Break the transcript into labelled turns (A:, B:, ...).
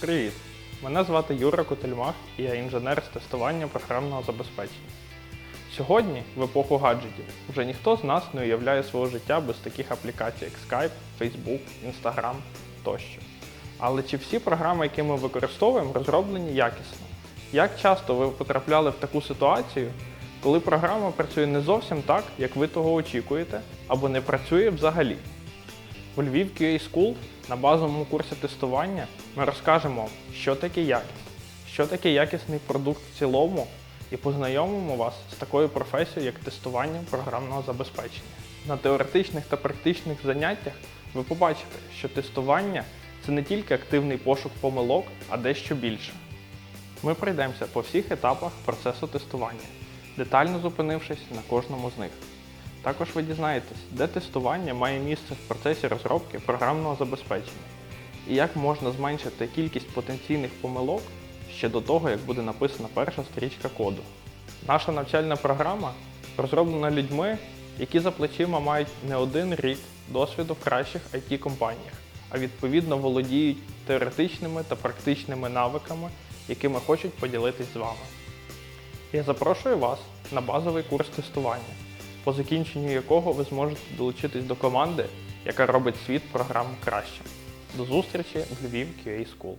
A: Привіт! Мене звати Юра Котельмах і я інженер з тестування програмного забезпечення. Сьогодні, в епоху гаджетів, вже ніхто з нас не уявляє свого життя без таких аплікацій, як Skype, Facebook, Instagram тощо. Але чи всі програми, які ми використовуємо, розроблені якісно? Як часто ви потрапляли в таку ситуацію, коли програма працює не зовсім так, як ви того очікуєте, або не працює взагалі? У Львів QA School на базовому курсі тестування ми розкажемо, що таке якість, що таке якісний продукт в цілому, і познайомимо вас з такою професією, як тестування програмного забезпечення. На теоретичних та практичних заняттях ви побачите, що тестування це не тільки активний пошук помилок, а дещо більше. Ми пройдемося по всіх етапах процесу тестування, детально зупинившись на кожному з них. Також ви дізнаєтесь, де тестування має місце в процесі розробки програмного забезпечення і як можна зменшити кількість потенційних помилок ще до того, як буде написана перша стрічка коду. Наша навчальна програма розроблена людьми, які за плечима мають не один рік досвіду в кращих it компаніях а відповідно володіють теоретичними та практичними навиками, якими хочуть поділитись з вами. Я запрошую вас на базовий курс тестування, по закінченню якого ви зможете долучитись до команди, яка робить світ програм краще. До зустрічі в Львів QA School.